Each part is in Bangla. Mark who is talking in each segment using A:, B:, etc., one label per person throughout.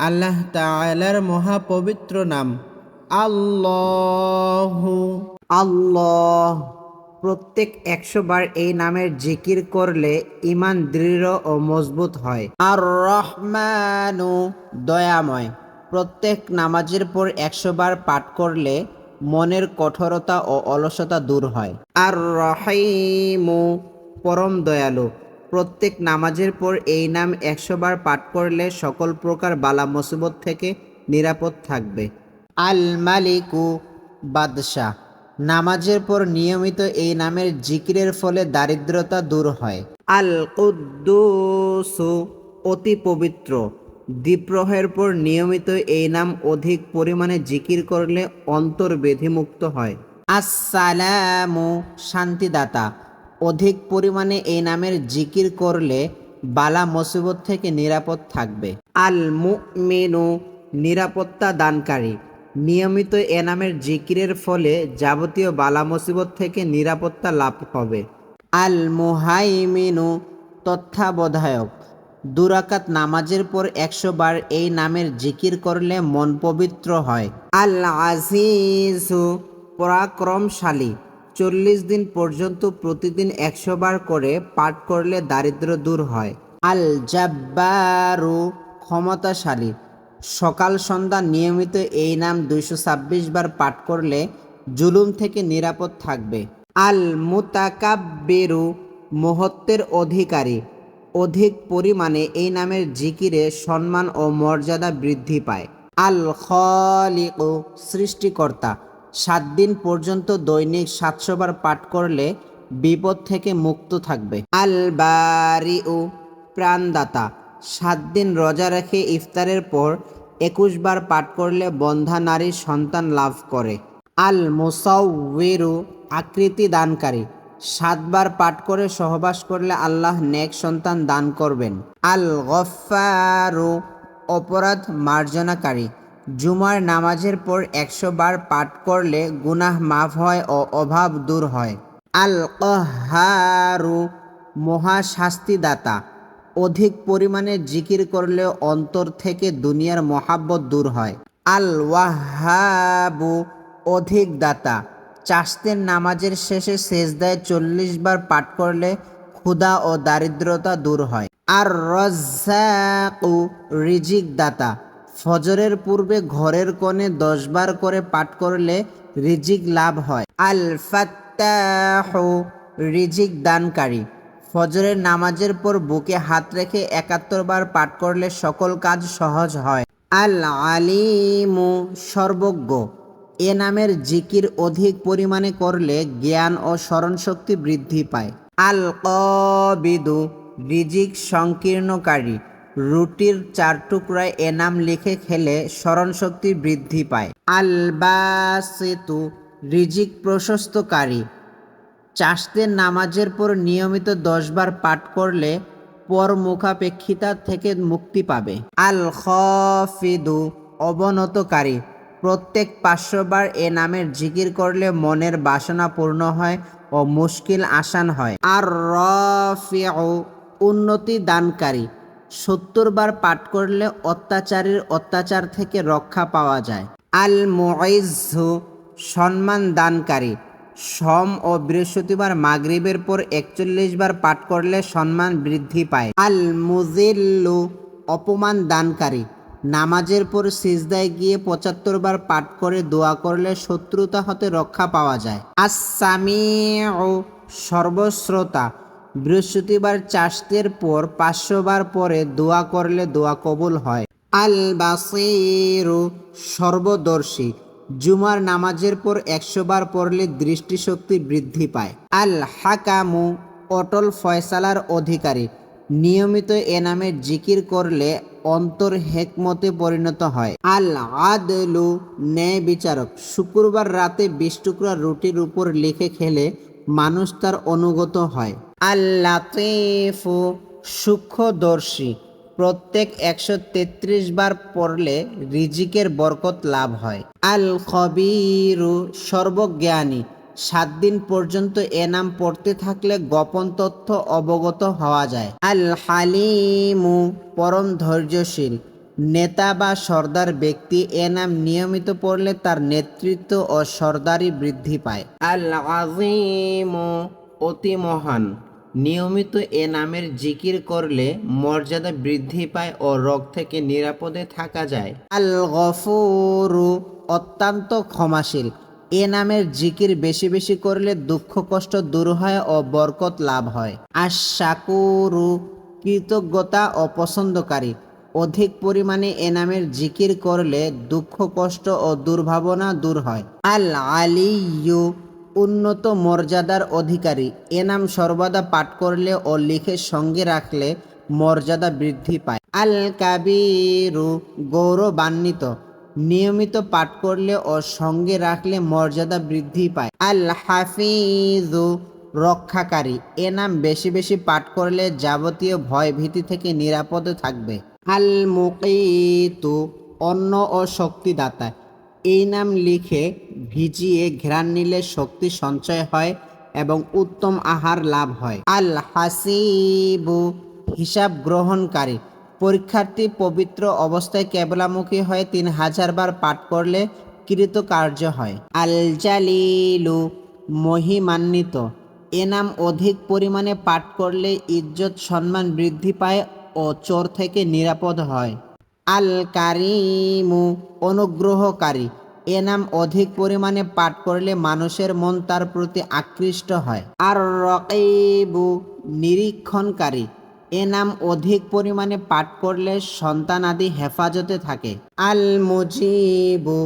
A: আল্লাহ তাআলার মহাপবিত্র নাম। আল্লাহু।
B: আল্লাহ। প্রত্যেক একশো বার এই নামের জিকির করলে ইমান দৃঢ় ও মজবুত হয়। আর রহমানু দয়াময়। প্রত্যেক নামাজের পর একশো বার পাঠ করলে মনের কঠোরতা ও অলসতা দূর হয়। আর রহিমু পরম দয়ালু। প্রত্যেক নামাজের পর এই নাম একশো বার পাঠ করলে সকল প্রকার বালা মুসিবত থেকে নিরাপদ থাকবে। আল মালিকু বাদশাহ। নামাজের পর নিয়মিত এই নামের জিকিরের ফলে দারিদ্রতা দূর হয়। আল কুদ্দুসু অতি পবিত্র। দ্বীপ্রহের পর নিয়মিত এই নাম অধিক পরিমাণে জিকির করলে অন্তর বেধিমুক্ত হয়। আসসালামু শান্তিদাতা। অধিক পরিমাণে এই নামের জিকির করলে বালা মুসিবত থেকে নিরাপদ থাকবে। আল মুমিনু নিরাপত্তা দানকারী। নিয়মিত এ নামের জিকিরের ফলে যাবতীয় বালা মুসিবত থেকে নিরাপত্তা লাভ হবে। আল মুহাইমিনু তত্ত্বাবধায়ক। দুরাকাত নামাজের পর একশো বার এই নামের জিকির করলে মন পবিত্র হয়। আল আজিজু পরাক্রমশালী। চল্লিশ দিন পর্যন্ত প্রতিদিন একশো বার করে পাঠ করলে দারিদ্র দূর হয়। আল জাব্বারু ক্ষমতাশালী। সকাল সন্ধ্যা নিয়মিত এই নাম দুইশো ছাব্বিশ বার পাঠ করলে জুলুম থেকে নিরাপদ থাকবে। আল মুতাকাব্বেরু মহত্বের অধিকারী। অধিক পরিমাণে এই নামের জিকিরে সম্মান ও মর্যাদা বৃদ্ধি পায়। আল খলিক সৃষ্টিকর্তা। সাত দিন পর্যন্ত দৈনিক সাতশো বার পাঠ করলে বিপদ থেকে মুক্ত থাকবে। আল বারি ও প্রাণদাতা, সাত দিন রোজা রেখে ইফতারের পর একুশ বার পাঠ করলে বন্ধা নারীর সন্তান লাভ করে। আল মুসাউবিরু আকৃতি দানকারী, সাতবার পাঠ করে সহবাস করলে আল্লাহ নেক সন্তান দান করবেন। আল গফারু অপরাধ মার্জনাকারী জুমার নামাজের পর একশো বার পাঠ করলে গুনাহ মাফ হয় ও অভাব দূর হয়। আল কহারু মহাশাস্তিদাতা। অধিক পরিমাণে জিকির করলে অন্তর থেকে দুনিয়ার মহাব্বত দূর হয়। আল ওয়াহাবু অধিক দাতা। চাষতের নামাজের শেষে শেষদায় চল্লিশ বার পাঠ করলে ক্ষুধা ও দারিদ্রতা দূর হয়। আর রজ্জাকু রিজিক দাতা। ফজরের পূর্বে ঘরের কোণে দশ বার করে পাঠ করলে রিজিক লাভ হয়। আল ফাত্তাহু রিজিক দানকারী। ফজরের নামাজের পর বুকে হাত রেখে একাত্তর বার পাঠ করলে সকল কাজ সহজ হয়। আল আলিমু সর্বজ্ঞ। এ নামের জিকির অধিক পরিমাণে করলে জ্ঞান ও স্মরণশক্তি বৃদ্ধি পায়। আল কবিদু রিজিক সংকীর্ণকারী। রুটির চার টুকরায় এনাম লিখে খেলে স্মরণশক্তি বৃদ্ধি পায়। আল বাসেতু রিজিক প্রশস্তকারী। চাষদের নামাজের পর নিয়মিত দশবার পাঠ করলে পর মুখাপেক্ষিতা থেকে মুক্তি পাবে। আল খফিদু অবনতকারী। প্রত্যেক পাঁচশো বার এ নামের জিকির করলে মনের বাসনা পূর্ণ হয় ও মুশকিল আসান হয়। আর রফিউ উন্নতি দানকারী। সত্তর বার পাঠ করলে অত্যাচারীর অত্যাচার থেকে রক্ষা পাওয়া যায়। আল মুইজু সম্মান দানকারী। সোম ও বৃহস্পতিবার মাগরিবের পর একচল্লিশ বার পাঠ করলে সম্মান বৃদ্ধি পায়। আল মুজিল্লু অপমান দানকারী। নামাজের পর সিজদায় গিয়ে পঁচাত্তর বার পাঠ করে দোয়া করলে শত্রুতা হতে রক্ষা পাওয়া যায়। আসামি ও সর্বশ্রোতা। বৃহস্পতিবার চাষতের পর পাঁচশো বার পরে দোয়া করলে দোয়া কবুল হয়। আল বাসিরু সর্বদর্শী। জুমার নামাজের পর একশো বার পড়লে দৃষ্টিশক্তি বৃদ্ধি পায়। আল হাকামু অটল ফয়সালার অধিকারী। নিয়মিত এ নামে জিকির করলে অন্তর হেকমতে পরিণত হয়। আল আদলু ন্যায় বিচারক। শুক্রবার রাতে বিশ রুটির উপর লিখে খেলে মানুষ তার অনুগত হয়। আল লাতিফু সূক্ষ্মদর্শী। প্রত্যেক একশো তেত্রিশ বার পড়লে রিজিকের বরকত লাভ হয়। আল খবিরু সর্বজ্ঞানী। সাত দিন পর্যন্ত এ নাম পড়তে থাকলে গোপন তথ্য অবগত হওয়া যায়। আল হালিমু পরম ধৈর্যশীল। নেতা বা সর্দার ব্যক্তি এ নাম নিয়মিত পড়লে তার নেতৃত্ব ও সর্দারি বৃদ্ধি পায়। আল আজিম অতি মহান। নিয়মিত এ নামের জিকির করলে মর্যাদা বৃদ্ধি পায় ও রোগ থেকে নিরাপদে থাকা যায়। আল গফুরু অত্যন্ত ক্ষমাশীল। এ নামের জিকির বেশি বেশি করলে দুঃখ কষ্ট দূর হয় ও বরকত লাভ হয়। আশাকুরু কৃতজ্ঞতা ও পছন্দকারী। অধিক পরিমাণে এ নামের জিকির করলে দুঃখ কষ্ট ও দুর্ভাবনা দূর হয়। আল আলিয়ু উন্নত মর্যাদার অধিকারী। এ নাম সর্বদা পাঠ করলে ও লিখে সঙ্গে রাখলে মর্যাদা বৃদ্ধি পায়। আল কাবিরু গৌরবান্বিত। নিয়মিত পাঠ করলে ও সঙ্গে রাখলে মর্যাদা বৃদ্ধি পায়। আল হাফিজু রক্ষাকারী। এ নাম বেশি বেশি পাঠ করলে যাবতীয় ভয় ভীতি থেকে নিরাপদে থাকবে। আল মুকিতু অন্ন ও শক্তিদাতা। এই নাম লিখে ভিজিয়ে ঘ্রাণ নিলে শক্তি সঞ্চয় হয় এবং উত্তম আহার লাভ হয়। আল হাসিবু হিসাব গ্রহণকারী। পরীক্ষার্থী পবিত্র অবস্থায় কেবলামুখী হয়ে তিন হাজার বার পাঠ করলে কৃত কার্য হয়। আল জালিলু মহিমান্বিত। এ নাম অধিক পরিমাণে পাঠ করলে ইজ্জত সম্মান বৃদ্ধি পায় ও চোর থেকে নিরাপদ হয়। আল কারিমু অনুগ্রহকারী। এ নাম অধিক পরিমাণে পাঠ করলে মানুষের মন তার প্রতি আকৃষ্ট হয়। আর রকেবু নিরীক্ষণকারী। এ নাম অধিক পরিমাণে পাঠ করলে সন্তান আদি হেফাজতে থাকে। আল মুজিবু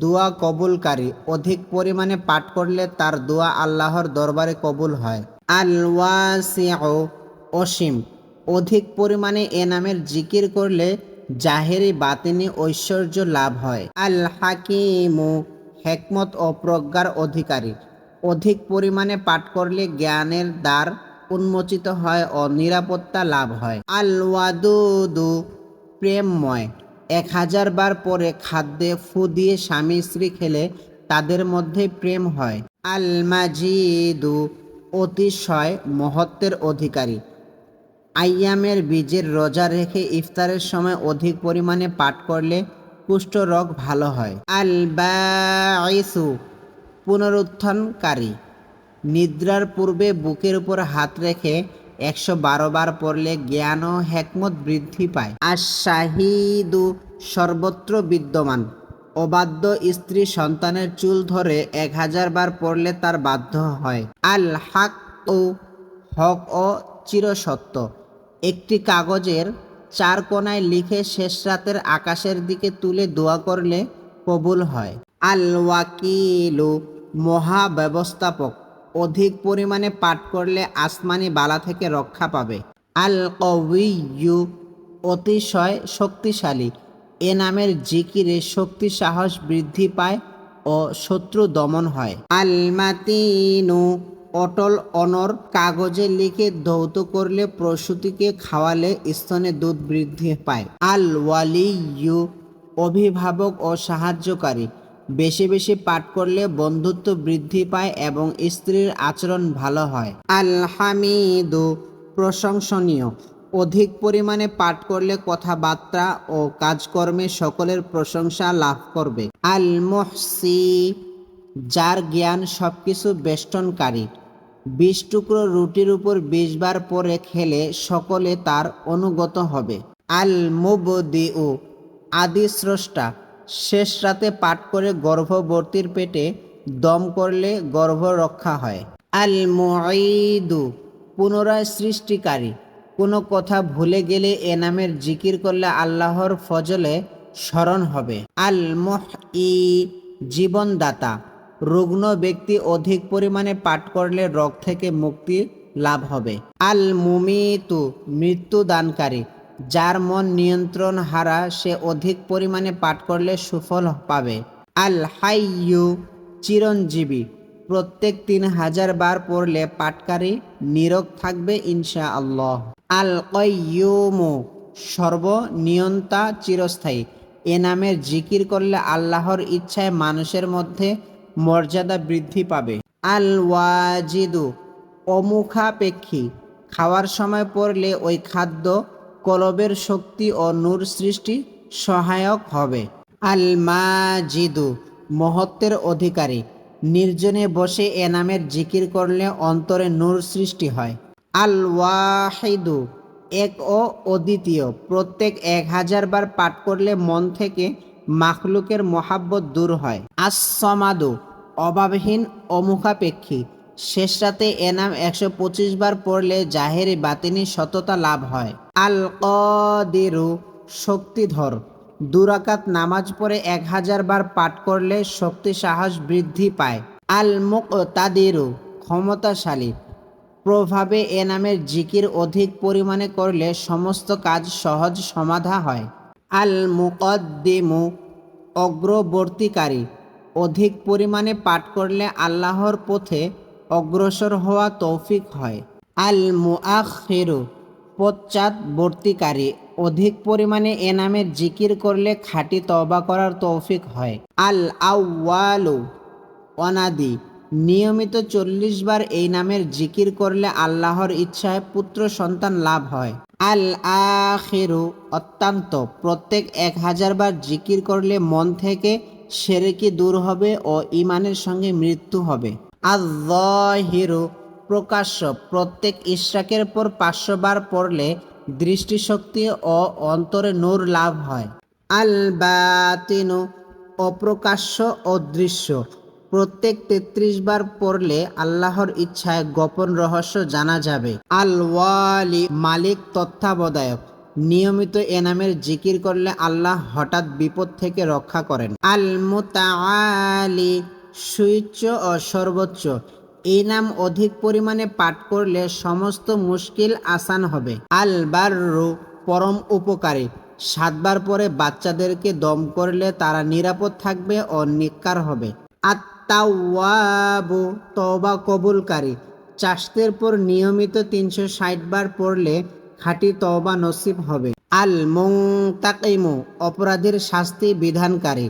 B: দোয়া কবুলকারী। অধিক পরিমাণে পাঠ করলে তার দোয়া আল্লাহর দরবারে কবুল হয়। আল ওয়াসিউ অসীম। অধিক পরিমাণে এ নামের জিকির করলে জাহেরি বাতিনি ঐশ্বর্য লাভ হয়। আল হাকিমু হেকমত ও প্রজ্ঞার অধিকারী। অধিক পরিমাণে পাঠ করলে জ্ঞানের দ্বার উন্মোচিত হয় ও নিরাপত্তা লাভ হয়। আল ওয়াদুদু প্রেমময়। এক হাজার বার পরে খাদ্যে ফু দিয়ে স্বামী স্ত্রী খেলে তাদের মধ্যে প্রেম হয়। আল মাজিদু অতিশয় মহত্বের অধিকারী। আইয়ামের বীজের রোজা রেখে ইফতারের সময় অধিক পরিমাণে পাঠ করলে কুষ্ঠরোগ ভালো হয়। আল বাঈসু পুনরুত্থানকারী। নিদ্রার পূর্বে বুকের উপর হাত রেখে একশো বারো বার পড়লে জ্ঞান ও হেকমত বৃদ্ধি পায়। আর শাহিদু সর্বত্র বিদ্যমান। অবাধ্য স্ত্রী সন্তানের চুল ধরে এক হাজার বার পড়লে তার বাধ্য হয়। আল হাক ও হক ও চিরসত্য। একটি কাগজের চার কোনায় লিখে শেষ রাতের আকাশের দিকে তুলে দোয়া করলে কবুল হয়। আল ওয়াকিলু মহাব্যবস্থাপক। অধিক পরিমাণে পাঠ করলে আসমানি বালা থেকে রক্ষা পাবে। আল কউইয়ু অতিশয় শক্তিশালী। এ নামের জিকিরে শক্তি সাহস বৃদ্ধি পায় ও শত্রু দমন হয়। আল মাতিনু অটল অনর কাগজে লিখে ধৌত করলে প্রসূতিকে খাওয়ালে স্তনে দুধ বৃদ্ধি পায়। আল ওয়ালি ইউ অভিভাবক ও সাহায্যকারী। বেশি বেশি পাঠ করলে বন্ধুত্ব বৃদ্ধি পায় এবং স্ত্রীর আচরণ ভালো হয়। আল হামিদু প্রশংসনীয়। অধিক পরিমাণে পাঠ করলে কথাবার্তা ও কাজকর্মে সকলের প্রশংসা লাভ করবে। আল মহসি, যার জ্ঞান সবকিছু বেষ্টনকারী। বিশ টুকরো রুটির উপর বিশ বার পরে খেলে সকলে তার অনুগত হবে। আল মুবদিউ, আদি স্রষ্টা, শেষ রাতে পাঠ করে গর্ভবর্তীর পেটে দম করলে গর্ভ রক্ষা হয়। আল মুঈদু, পুনরায় সৃষ্টিকারী। কোনো কথা ভুলে গেলে এ নামের জিকির করলে আল্লাহর ফজলে স্মরণ হবে। আল মোহ ই জীবনদাতা। রুগ্ন ব্যক্তি অধিক পরিমাণে পাঠ করলে রোগ থেকে মুক্তি লাভ হবে। আল মুমিতু মৃত্যু দানকারী যার মন নিয়ন্ত্রণ হারা, সে অধিক পরিমাণে পাঠ করলে সুফল পাবে। আল হাইয়ু চিরঞ্জীবী, প্রত্যেক তিন হাজার বার পড়লে পাটকারী নীরব থাকবে ইনশা আল্লাহ আল কয়ুমু সর্বনিয়ন্তা চিরস্থায়ী, এ নামের জিকির করলে আল্লাহর ইচ্ছায় মানুষের মধ্যে মর্যাদা বৃদ্ধি পাবে। আল ওয়াজিদু অমুখাপেক্ষী। খাওয়ার সময় পড়লে ওই খাদ্য কলবের শক্তি ও নূর সৃষ্টি সহায়ক হবে। আল মাজিদু মহত্বের অধিকারী। নির্জনে বসে এ নামের জিকির করলে অন্তরে নূর সৃষ্টি হয়। আল ওয়াহিদু এক ও অদ্বিতীয়। প্রত্যেক এক হাজার বার পাঠ করলে মন থেকে মাখলুকের মহাব্বত দূর হয়। আসমাদু অভাবহীন অমুখাপেক্ষী শেষ রাতে এনাম একশো পঁচিশ বার পড়লে জাহেরি বাতিনি সততা লাভ হয়। আল কদিরু শক্তিধর। দুরাকাত নামাজ পড়ে এক হাজার বার পাঠ করলে শক্তি সাহস বৃদ্ধি পায়। আল মুক তাদিরু ক্ষমতাশালী। প্রভাবে এ নামের জিকির অধিক পরিমাণে করলে সমস্ত কাজ সহজ সমাধা হয়। আল মুকদ্দিমু অগ্রবর্তীকারী। অধিক পরিমাণে পাঠ করলে আল্লাহর পথে অগ্রসর হওয়া তৌফিক হয়। আল মুআখিরু পশ্চাৎবর্তীকারী অধিক পরিমাণে এ জিকির করলে খাঁটি তওবা করার তৌফিক হয়। আল আউয়ালু অনাদি। নিয়মিত চল্লিশ বার এই নামের জিকির করলে আল্লাহর ইচ্ছায় পুত্র সন্তান লাভ হয়। আল আখিরু অত্যন্ত। প্রত্যেক এক হাজার বার জিকির করলে মন থেকে সেরেকি দূর হবে ও ইমানের সঙ্গে মৃত্যু হবে। আল্লাহিরু প্রকাশ্য। প্রত্যেক ইশরাকের পর পাঁচশো বার পড়লে দৃষ্টিশক্তি ও অন্তরে নূর লাভ হয়। আল বাতিনু অপ্রকাশ্য অদৃশ্য প্রত্যেক তেত্রিশ বার পড়লে আল্লাহর ইচ্ছায় গোপন রহস্য জানা যাবে। আল ওয়ালি মালিক তত্ত্বাবধায়ক। নিয়মিত এনামের জিকির করলে আল্লাহ হঠাৎ বিপদ থেকে রক্ষা করেন। আল মুতাআলি সুইচ্চ ও সর্বোচ্চ। এই নাম অধিক পরিমাণে পাঠ করলে সমস্ত মুশকিল আসান হবে। আল বাররু পরম উপকারী। সাতবার পরে বাচ্চাদেরকে দম করলে তারা নিরাপদ থাকবে ও নিকার হবে। আত্মাওয়াবু, তওবা কবুলকারী। চাষতের পর নিয়মিত তিনশো ষাট বার পড়লে খাঁটি তওবা নসিব হবে। আল মং মুংতাকিমু অপরাধীর শাস্তি বিধানকারী।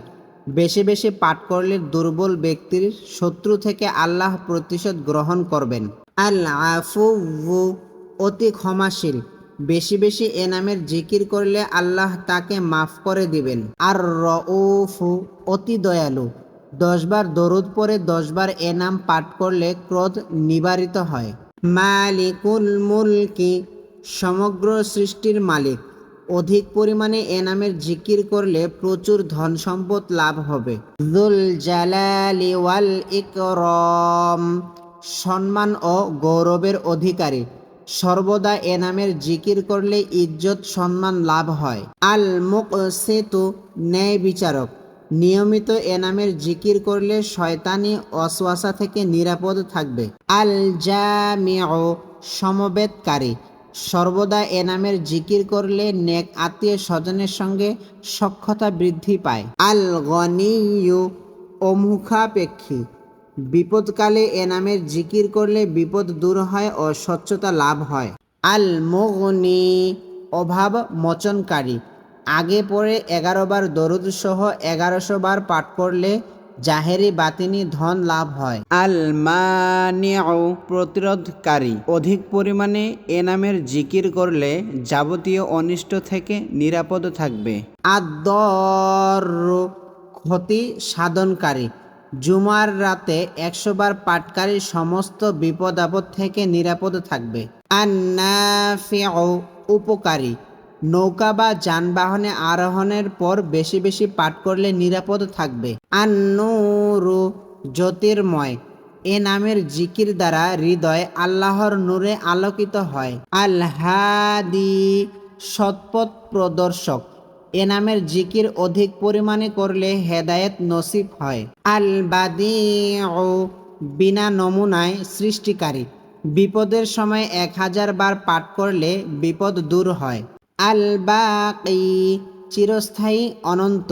B: বেশি বেশি পাঠ করলে দুর্বল ব্যক্তির শত্রু থেকে আল্লাহ প্রতিশোধ গ্রহণ করবেন। আল আফু অতি ক্ষমাশীল। বেশি বেশি এ নামের জিকির করলে আল্লাহ তাকে মাফ করে দিবেন। আর রউফু অতি দয়ালু। দশবার দরুদ পরে দশবার এ নাম পাঠ করলে ক্রোধ নিবারিত হয়। মালিকুল মুলকি, সমগ্র সৃষ্টির মালিক। অধিক পরিমাণে এ নামের জিকির করলে প্রচুর ধন সম্পদ লাভ হবে। সম্মান ও গৌরবের অধিকারী। সর্বদা এ নামের জিকির করলে ইজ্জত সম্মান লাভ হয়। আল মুক সেতু ন্যায় বিচারক নিয়মিত এ নামের জিকির করলে শয়তানি অসওয়াসা থেকে নিরাপদ থাকবে। আল জামিউ সমবেতকারী। সর্বদা এ নামের জিকির করলে নেক আত্মীয় স্বজনের সঙ্গে সক্ষতা বৃদ্ধি পায়। আল গনিয়ু অমুখাপেক্ষী। বিপদকালে এ নামের জিকির করলে বিপদ দূর হয় ও স্বচ্ছতা লাভ হয়। আল মুগনি অভাব মোচনকারী। আগে পরে এগারো বার দরুদ সহ এগারোশো বার পাঠ করলে জাহেরি বাতিনি ধন লাভ হয়। আল মানিউ প্রতিরোধকারী। অধিক পরিমাণে এ নামের জিকির করলে যাবতীয় অনিষ্ট থেকে নিরাপদ থাকবে। আদর ক্ষতি সাধনকারী। জুমার রাতে একশো বার পাটকারী সমস্ত বিপদ আপদ থেকে নিরাপদ থাকবে। আন্নাফিউ উপকারী। নৌকা বা যানবাহনে আরোহণের পর বেশি বেশি পাঠ করলে নিরাপদ থাকবে। আন্নুরু জ্যোতির্ময়। এ নামের জিকির দ্বারা হৃদয় আল্লাহর নূরে আলোকিত হয়। আল্হাদি সৎপথ প্রদর্শক। এ নামের জিকির অধিক পরিমাণে করলে হেদায়েত নসিব হয়। আল বাদি ও বিনা নমুনায় সৃষ্টিকারী। বিপদের সময় এক হাজার বার পাঠ করলে বিপদ দূর হয়। আল বাকি চিরস্থায়ী, অনন্ত।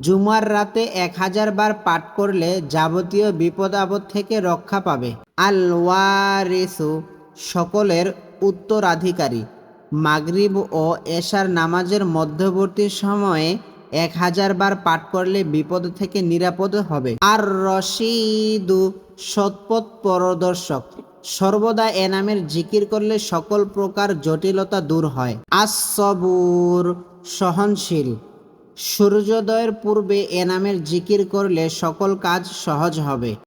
B: জুমার রাতে এক হাজার বার পাঠ করলে যাবতীয় বিপদ আপদ থেকে রক্ষা পাবে। আল ওয়ারিসু সকলের উত্তরাধিকারী। মাগরিব ও এশার নামাজের মধ্যবর্তী সময়ে এক হাজার বার পাঠ করলে বিপদ থেকে নিরাপদ হবে। আর রশিদু সৎপথ পরদর্শক। সর্বদা এ নামের জিকির করলে সকল প্রকার জটিলতা দূর হয়। আসবুর সহনশীল। সূর্যোদয়ের পূর্বে এ নামের জিকির করলে সকল কাজ সহজ হবে।